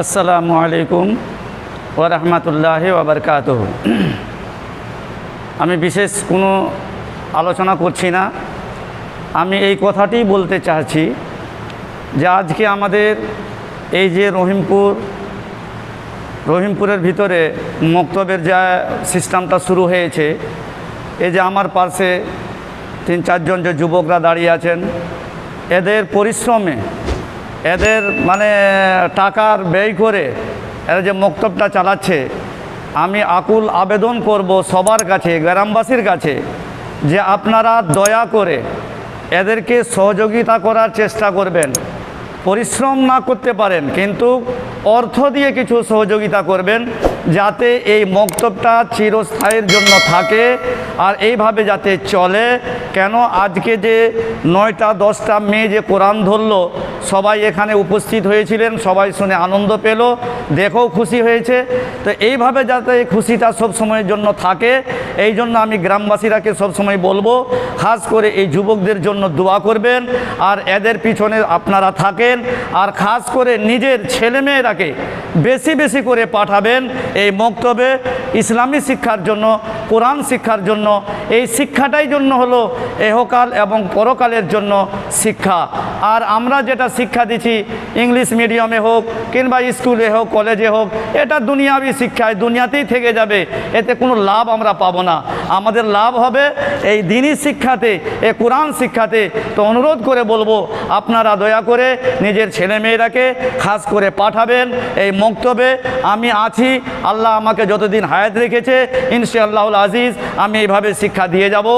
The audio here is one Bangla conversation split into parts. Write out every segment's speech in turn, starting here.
আসসালামু আলাইকুম ওরহমতুল্লাহ ওবরকাত আমি বিশেষ কোনো আলোচনা করছি না। আমি এই কথাটি বলতে চাচ্ছি যে আজকে আমাদের এই যে রহিমপুর, রহিমপুরের ভিতরে মক্তবের যা সিস্টেমটা শুরু হয়েছে, এই যে আমার পাশে তিন চারজন যে যুবকরা দাঁড়িয়ে আছেন, এদের পরিশ্রমে এদের মানে টাকার ব্যয় করে এরা যে মক্তবটা চালাচ্ছে, আমি আকুল আবেদন করব সবার কাছে, গ্রামবাসীর কাছে, যে আপনারা দয়া করে এদেরকে সহযোগিতা করার চেষ্টা করবেন। পরিশ্রম না করতে পারেন, কিন্তু অর্থ দিয়ে কিছু সহযোগিতা করবেন যাতে এই মক্তবটা চিরস্থায়ীর জন্য থাকে আর এইভাবে যাতে চলে। কেন আজকে যে নয়টা, দশটা মেয়ে যে কোরআন ধরলো, সবাই এখানে উপস্থিত হয়েছিলেন, সবাই শুনে আনন্দ পেল, দেখেও খুশি হয়েছে। তো এইভাবে যাতে এই খুশিটা সব সময়ের জন্য থাকে, এই জন্য আমি গ্রামবাসীরাকে সবসময় বলব, খাস করে এই যুবকদের জন্য দোয়া করবেন। আর এদের পিছনে আপনারা থাকেন আর খাস করে নিজের ছেলেমেয়েরাকে বেশি বেশি করে পাঠাবেন এই মক্তবে ইসলামী শিক্ষার জন্য, কোরআন শিক্ষার জন্য। এই শিক্ষাটাই জন্য হলো এহকাল এবং পরকালের জন্য শিক্ষা। আর আমরা যেটা শিক্ষা দিচ্ছি ইংলিশ মিডিয়ামে হোক কিংবা স্কুলে হোক, কলেজে হোক, এটা দুনিয়াবি শিক্ষায়, দুনিয়াতেই থেকে যাবে। এতে কোনো লাভ আমরা পাবো না। আমাদের লাভ হবে এই দিনই শিক্ষাতে, এ কোরআন শিক্ষাতে। তো অনুরোধ করে বলব, আপনারা দয়া করে নিজের ছেলেমেয়েরাকে খাস করে পাঠাবেন এই মক্তবে। আমি আছি, আল্লাহ আমাকে যতদিন হায়াত রেখেছে, ইনশাআল্লাহুল আজিজ, আমি এইভাবে শিক্ষা দিয়ে যাব।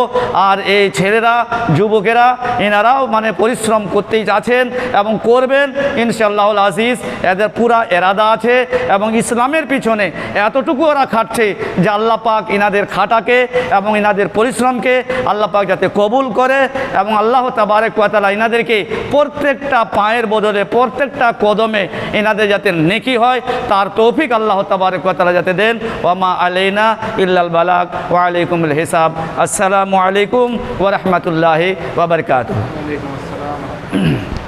আর এই ছেলেরা, যুবকেরা, এনারাও মানে পরিশ্রম করতেই আছেন এবং করবেন, ইনশাআল্লাহুল আজিজ। এদের পুরা এরাদা আছে এবং ইসলামের পিছনে এতটুকু ওরা খাটছে যে আল্লাহ পাক ইনাদের খাটাকে এবং ইনাদের পরিশ্রমকে আল্লাহ পাক যাতে কবুল করে এবং আল্লাহ তাবারেক ওয়াতালা ইনাদেরকে প্রত্যেকটা পায়ের বদলে, প্রত্যেকটা কদমে এনাদের যাতে নেকি হয়, তার তৌফিক আল্লাহ তাবারেক ওয়াতালা যাতে দেন। ওয়ামা আলাইনা ইল্লাল বালাক ওয়ালাইকুমুল হিসাব। আসসালামু আলাইকুম ওরহমতুল্লাহি ওবরকাত ওয়ালাইকুম